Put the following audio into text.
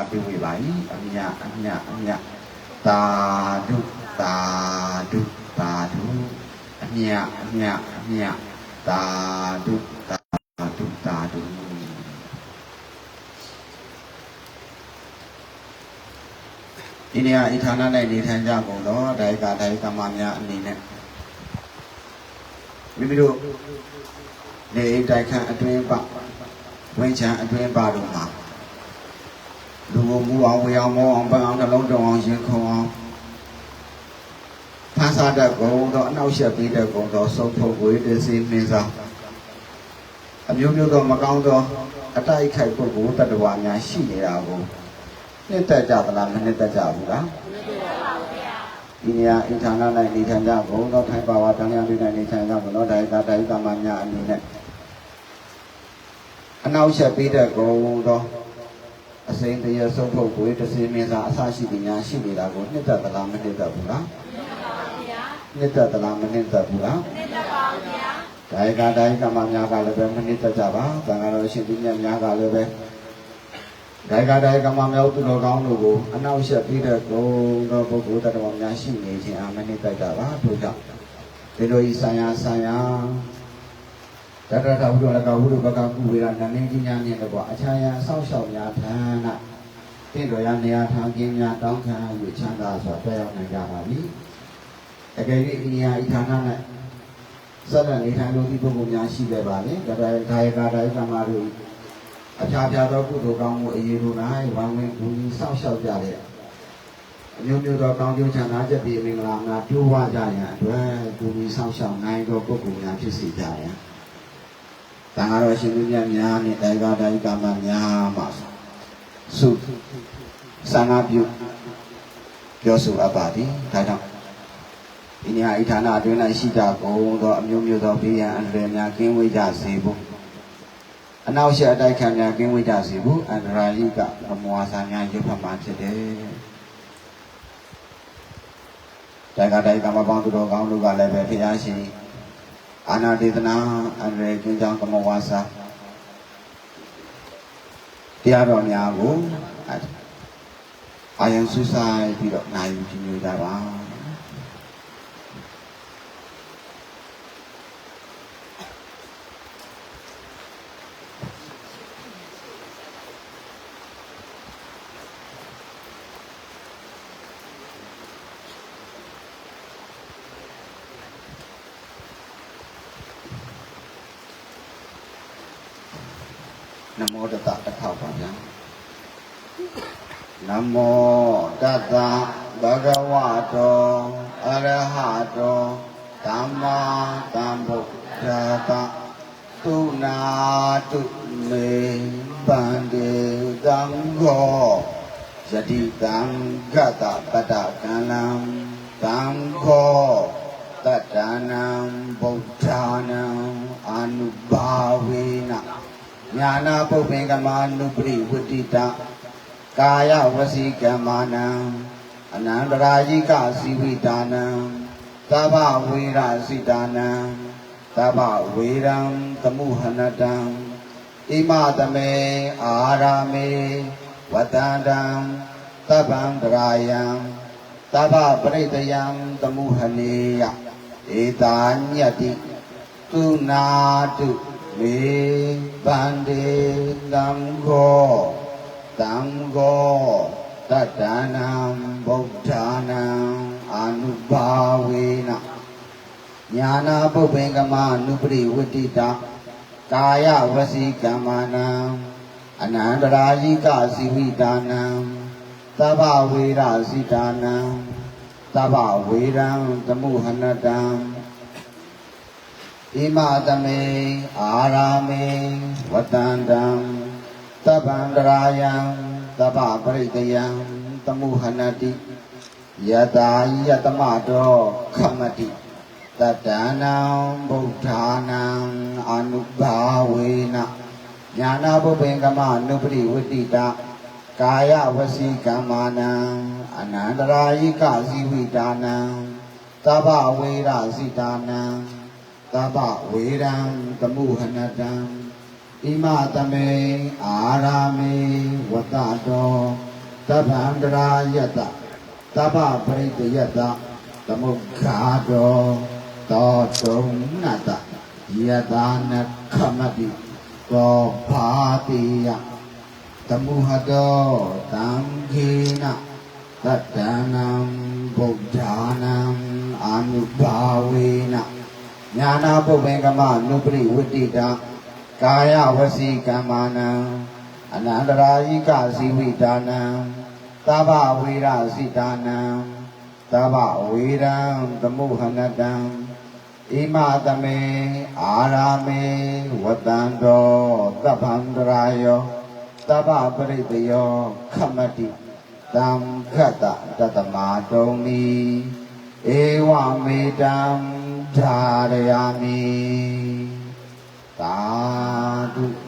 အပြည့်ဝပါ၏အမြအမြအမြသာဓုသာဓုသာဓုအမြအမြအမြသာဓုသာဓုသာဓုဒီနေရာဤဌာန၌နေထိုင်ကြကုန်သောဒါယကဒါယကမများအနေနဲ့မိမိတို့နေအိမ်တိုက်ခန်းအတွင်းပဝင်းချံအတွင်းပတို့မှာ လူကိုမူအောင်ဝေအောင်မောအောင်ပန်းအောင်နှလုံးတုံအောင်ရင်ခုန်အောင်ဖန်ဆာတတ်ကုန်သောအနောက်ရှက်ပေးတတ်ကုန်သောစုပ်ထုတ်ဝေးတစီမင်းဆောင်အမျိုးမျိုးသောမကောင်းသောအတိုက်ခိုက်ပုဂ္ဂိုလ်တ attva များရှိနေတာကိုနှစ်သက်ကြသလားမနှစ်သက်ကြဘူးလားဒီနေရာအင်ထာနာ၌နေထိုင်ကြကုန်သောထိုင်ပါဝါတန်လျာတွေ၌နေထိုင်ကြကုန်သောဒါယကဒါယကမများအနေနဲ့အနောက်ရှက်ပေးတတ်ကုန်သော အစိမ်းတရဆုံးဖို့ကိုတစီမင်းသားအဆရှိသည်များရှိနေတာကိုနှစ်သက်သလားမနှစ်သက်ဘူးလားနှစ်သက်သလားမနှစ်သက်ဘူးလားနှစ်သက်ပါဘူးဗျာဒါယကဒါယကမများကလည်းပဲမနှစ်သက်ကြပါသံဃာတော်ရှင်သူမြတ်များကလည်းပဲဒါယကဒါယကမများသူတော်ကောင်းတို့ကိုအနောက်ရှက်ပြီးတဲ့ဂုဏ်တော်ပုဂ္ဂိုလ်တတော်များရှိနေခြင်းအာမနှစ်သက်ကြပါတို့ကြောင့်ဒီလိုဤဆံရဆံရ တတထဘုရားလကဘုရားဘကကုဝေရနန္ဒင်းကြီးများနဲ့တော့အခြားရန်ဆောက်ရှောက်များဌာနတင့်တော်ရနေရာထားခြင်းများတောင်းခံ၍ချမ်းသာစွာတက်ရောက်နိုင်ကြပါပြီအကယ်၍ဤနေရာဤဌာန၌စက်တဲ့နေထိုင်လို့ဒီပုဂ္ဂိုလ်များရှိခဲ့ပါလေဒါပေမဲ့ဒါယကဒါယကမတို့အခြားခြားသောကုသိုလ်ကောင်းမှုအရေးတို့၌ဝမ်းဝင်ဘူးကြီးဆောက်ရှောက်ကြတဲ့အမျိုးမျိုးသောကောင်းကျိုးချမ်းသာချက်ပြီးမင်္ဂလာများတိုးဝကြရန်အတွက်ဘူးကြီးဆောက်ရှောက်နိုင်သောပုဂ္ဂိုလ်များဖြစ်စေကြရန် တန်ဃာတော်ရှင်သူမြတ်များနဲ့တိုင်ကာတိုင်ကာမများမှာစုသံဃာပြုပြောဆိုအပ်ပါသည်ဒါကြောင့်ဒီနေရာဤဌာနအတွင်း၌ရှိကြကုန်သောအမျိုးမျိုးသောဘေးရန်အန္တရာယ်များကင်းဝေးကြစေဖို့အနောက်ရှေ့အတိုက်ခံများကင်းဝေးကြစေဖို့အန္တရာယိကမမောစာများရုပ်ဖတ်မှဖြစ်တယ်တိုင်ကာတိုင်ကာမပေါင်းသူတော်ကောင်းတို့ကလည်းပဲဖျားရှင် အာနာဒေသနာအန္တရာယ်ကျင်းကြောင်းကမဝါစာတရားတော်များကိုအာယံစုဆိုင်ပြီးတော့နိုင်ယူကြည့်ကြပါ နမောတတတစ်ခေါက်ပါဗျာနမောတတဘဂဝတောအရဟတောသမ္မာသမ္ဗုဒ္ဓတသုနာတုမေပန္တေသံဃောယတိတံဂတပတ္တကံလံသံဃောတတ္တနံဗုဒ္ဓနာအနုဘာဝေန ညာနာပုပ္ပင်ကမာနုပရိဝတ္တိတကာယဝစီကမ္မာနံအနန္တရာယိကစီဝိတာနံသဗ္ဗဝေရစိတာနံသဗ္ဗဝေရံသမှုဟနတံဣမသမေအာရာမေဝတန္တံသဗ္ဗံတရာယံသဗ္ဗပရိတယံသမှုဟနေယဧတာညတ္တိသူနာတု မေပန္တေတံဃောတံဃောတတ္တနံဗုဒ္ဓနာအနုဘာဝေနညာနာပုပ္ပင်ကမနုပရိဝတ္တိတာကာယဝစီကမ္မာနံအနန္တရာယိကစီဝိတာနံသဗ္ဗဝေရစိတာနံသဗ္ဗဝေရံသမှုဟနတံ ဣမတမေအာရာမေဝတန္တံသဗ္ဗန္တရာယံသဗ္ဗပရိတယံသမှုဟနတိယတာယတမတောခမတိတတ္တနံဗုဒ္ဓနာအနုဘာဝေနညာနာပုပ္ပင်ကမနုပရိဝတ္တိတာကာယဝစီကမ္မာနံအနန္တရာယိကဇီဝိတာနံသဗ္ဗဝေရစိတာနံ သဗ္ဗဝေရံသမှုဟနတံဣမတမေအာရာမေဝတ္တတောသဗ္ဗန္တရာယတသဗ္ဗပရိတယတသမုခာတောသောတုံနတယတာနခမတိသောဘာတိယတမုဟတောတံခေနသတ္တနံဗုဒ္ဓာနံအာနုဘာဝေန ညာနာပုပ္ပေကမနုပရိဝတ္တိတာကာယဝစီကမ္မာနံအနန္တရာယိကဇီဝိဒါနံသဗ္ဗဝေရစိတာနံသဗ္ဗဝေရံသမုဟနတံဣမတမေအာရာမေဝတံတောသဗ္ဗန္တရာယောသဗ္ဗပရိတယောခမတိတံခတ္တတတမတုံနီဧဝမေတံ ဓာရယာမိသာဓုသာဓု